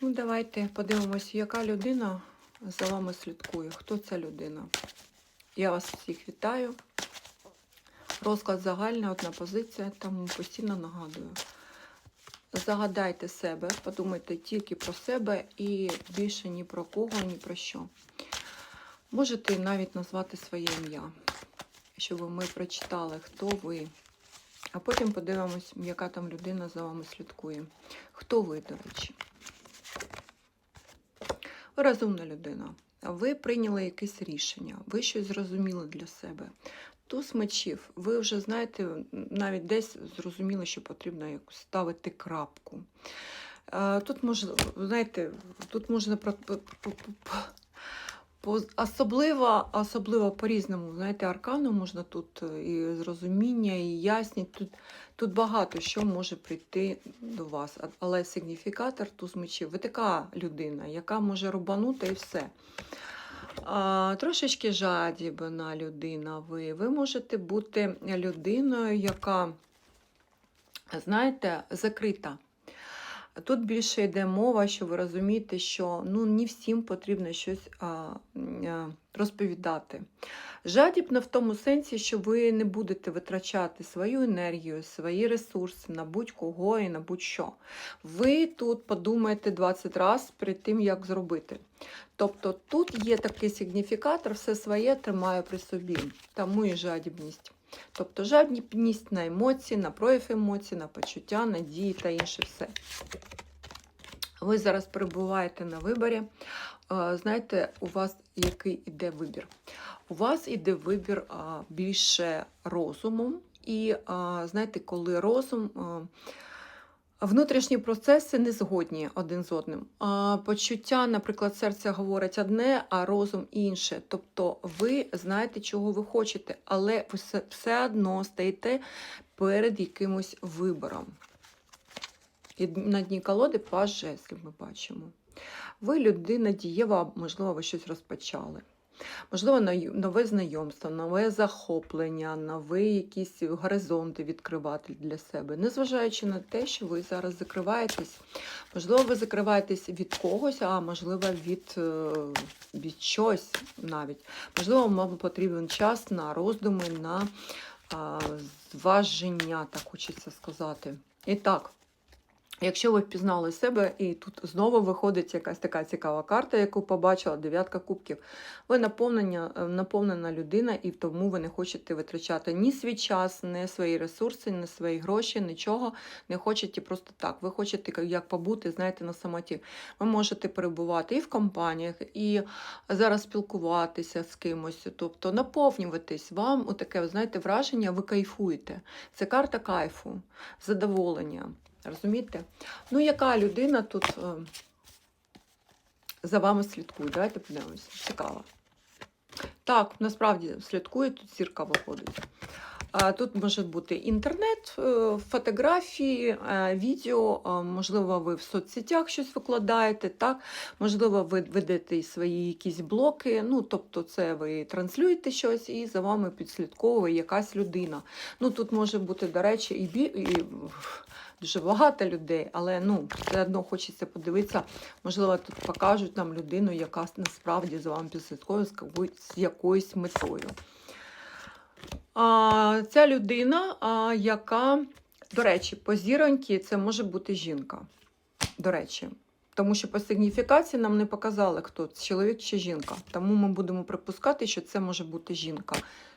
Ну, давайте подивимося, яка людина за вами слідкує. Хто ця людина? Я вас всіх вітаю. Розклад загальний, одна позиція, тому постійно нагадую. Загадайте себе, подумайте тільки про себе і більше ні про кого, ні про що. Можете навіть назвати своє ім'я, щоб ми прочитали, хто ви. А потім подивимось, яка там людина за вами слідкує. Хто ви, до речі? Розумна людина. Ви прийняли якесь рішення, ви щось зрозуміли для себе. Туз мечів, ви вже знаєте, навіть десь зрозуміли, що потрібно ставити крапку. Е, Тут можна, знаєте, тут можна про, по, по, по, по, особливо, особливо по-різному, знаєте, аркану можна тут е, і зрозуміння, і ясність. Тут, тут багато що може прийти до вас. Але сигніфікатор туз мечів, ви така людина, яка може рубанути і все. А, трошечки жадібна людина ви. Ви можете бути людиною, яка, знаєте, закрита. Тут більше йде мова, що ви розумієте, що ну, не всім потрібно щось а, а, розповідати. Жадібна в тому сенсі, що ви не будете витрачати свою енергію, свої ресурси на будь-кого і на будь-що. Ви тут подумаєте 20 разів перед тим, як зробити. Тобто тут є такий сигніфікатор, все своє тримає при собі, тому і жадібність. Тобто жадність на емоції, на прояв емоцій, на почуття, надії та інше все. Ви зараз перебуваєте на виборі. Е, Знаєте, у вас який іде вибір? У вас іде вибір більше розумом, і знаєте, коли розум. Внутрішні процеси не згодні один з одним. Почуття, наприклад, серця говорить одне, а розум інше. Тобто ви знаєте, чого ви хочете, але ви все, все одно стоїте перед якимось вибором. І на дні колоди паж жезлів ми бачимо. Ви людина дієва, можливо, ви щось розпочали. Можливо, нове знайомство, нове захоплення, нові якісь горизонти відкривати для себе, незважаючи на те, що ви зараз закриваєтесь. Можливо, ви закриваєтесь від когось, а можливо, від, е, від щось навіть. Можливо, вам потрібен час на роздуми, на а, зваження, так хочеться сказати. І так. Якщо ви впізнали себе, і тут знову виходить якась така цікава карта, яку побачила, дев'ятка кубків. Ви наповнення, е, наповнена людина, і тому ви не хочете витрачати ні свій час, ні свої ресурси, ні свої гроші, нічого не хочете просто так. Ви хочете як побути, знаєте, на самоті. Ви можете перебувати і в компаніях, і зараз спілкуватися з кимось, тобто наповнюватись. Вам отаке, знаєте, враження, ви кайфуєте. Це карта кайфу, задоволення. Розумієте? Ну, яка людина тут е, за вами слідкує? Давайте подивимося. Цікаво. Так, насправді слідкує, тут зірка виходить. Тут може бути інтернет, е, фотографії, е, відео, можливо, ви в соцсетях щось викладаєте, так? можливо, ви ведете свої якісь блоки, ну, тобто це ви транслюєте щось і за вами підслідковує якась людина. Ну, Тут може бути, до речі, і, бі... і дуже багато людей, але ну, все одно хочеться подивитися, можливо, тут покажуть нам людину, яка насправді за вами підслідкує з з якоюсь метою. А, ця людина, а, яка, до речі, по зіроньки це може бути жінка. До речі. Тому що по сигніфікації нам не показали, хто чоловік чи жінка. Тому ми будемо припускати, що це може бути жінка.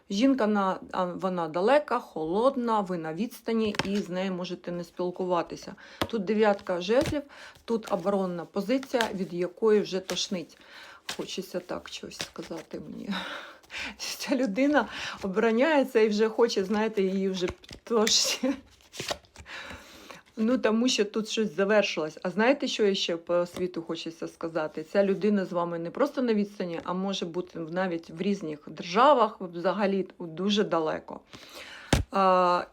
Жінка на, вона далека, холодна, ви на відстані і з нею можете не спілкуватися. Тут дев'ятка жезлів, тут оборонна позиція, від якої вже тошнить. Хочеться так щось сказати мені. Ця людина обороняється і вже хоче, знаєте, її вже тошні. Ну, тому що тут щось завершилось. А знаєте, що я ще по світу хочеться сказати? Ця людина з вами не просто на відстані, а може бути навіть в різних державах, взагалі дуже далеко.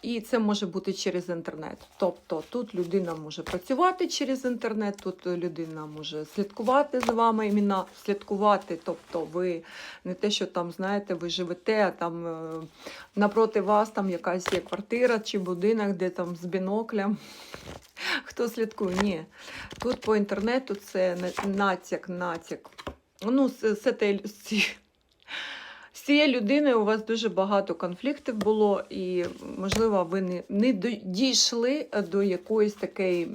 І це може бути через інтернет. Тобто тут людина може працювати через інтернет, тут людина може слідкувати за вами, іменно слідкувати. Тобто ви не те, що там знаєте, ви живете, а там е, напроти вас там якась є квартира чи будинок, де там з біноклем. Хто слідкує? Ні. Тут по інтернету це натяк, натяк. Ну, з цією людиною у вас дуже багато конфліктів було, і, можливо, ви не, не дійшли до якоїсь такої,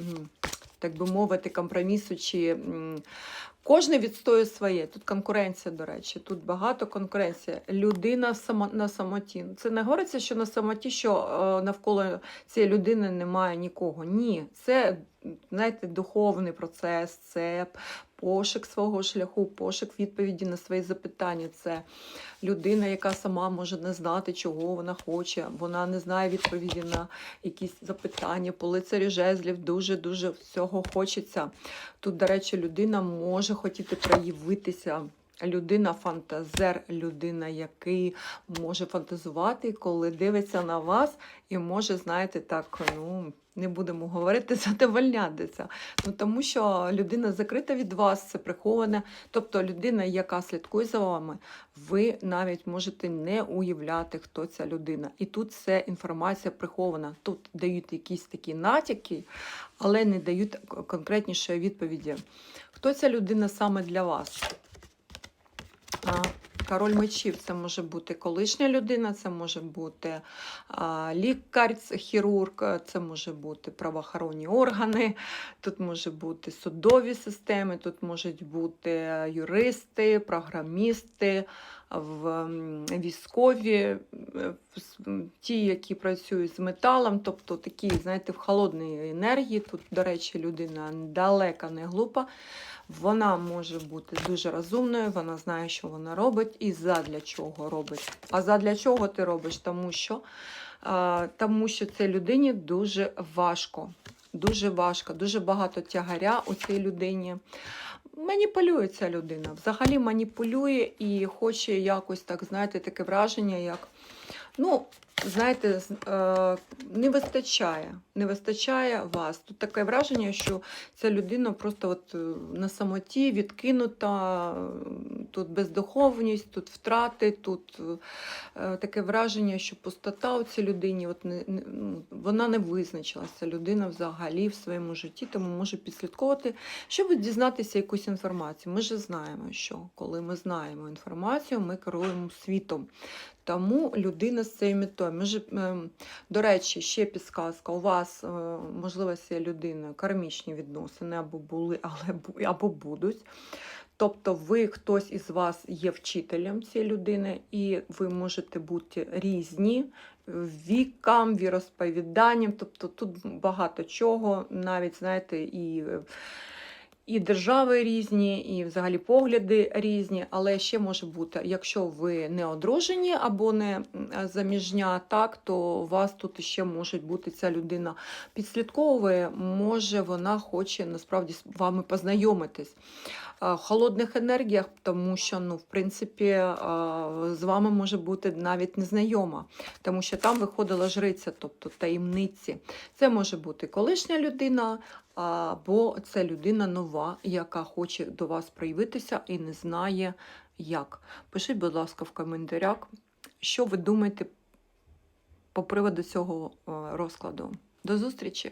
так би мовити, компромісу. чи Кожен відстоює своє. Тут конкуренція, до речі, тут багато конкуренції. Людина само, на самоті. Це не говориться, що на самоті, що е, навколо цієї людини немає нікого. Ні, це знаєте, духовний процес, це пошук свого шляху, пошук відповіді на свої запитання. Це людина, яка сама може не знати, чого вона хоче. Вона не знає відповіді на якісь запитання. По лицарю жезлів дуже-дуже всього хочеться. Тут, до речі, людина може хотіти проявитися. Людина фантазер, людина, який може фантазувати, коли дивиться на вас і може, знаєте, так, ну, не будемо говорити, задовольнятися. Ну, тому що людина закрита від вас, це приховане. Тобто людина, яка слідкує за вами, ви навіть можете не уявляти, хто ця людина. І тут це інформація прихована. Тут дають якісь такі натяки, але не дають конкретнішої відповіді. Хто ця людина саме для вас? Король мечів це може бути колишня людина, це може бути лікар, хірург, це може бути правоохоронні органи, тут може бути судові системи, тут можуть бути юристи, програмісти, в, військові, е, ті, які працюють з металом, тобто такі, знаєте, в холодній енергії. Тут, до речі, людина далека не глупа. Вона може бути дуже розумною, вона знає, що вона робить і задля чого робить. А задля чого ти робиш? Тому що, тому що цій людині дуже важко. Дуже важко, дуже багато тягаря у цій людині. Маніпулює ця людина. Взагалі маніпулює і хоче якось так, знаєте, таке враження, як. Ну, знаєте, е, не вистачає. Не вистачає вас. Тут таке враження, що ця людина просто от е, на самоті відкинута, тут бездуховність, тут втрати, тут е, таке враження, що пустота у цій людині, от не, не, ну, вона не визначилася людина взагалі в своєму житті, тому може підслідковувати, щоб дізнатися якусь інформацію. Ми ж знаємо, що коли ми знаємо інформацію, ми керуємо світом. Тому людина з цією метою. Ем, до речі, ще підсказка. У вас, е, можливо, з людиною кармічні відносини або були, але або будуть. Тобто ви хтось із вас є вчителем цієї людини, і ви можете бути різні вікам, віросповіданням. Тобто тут багато чого, навіть знаєте, і. І держави різні, і взагалі погляди різні, але ще може бути, якщо ви не одружені або не заміжня, так то у вас тут ще може бути ця людина підслідковує, може вона хоче насправді з вами познайомитись. В холодних енергіях, тому що, ну, в принципі, з вами може бути навіть незнайома, тому що там виходила жриця, тобто таємниці. Це може бути колишня людина, або це людина нова, яка хоче до вас проявитися і не знає як. Пишіть, будь ласка, в коментарях, що ви думаєте по приводу цього е, розкладу. До зустрічі!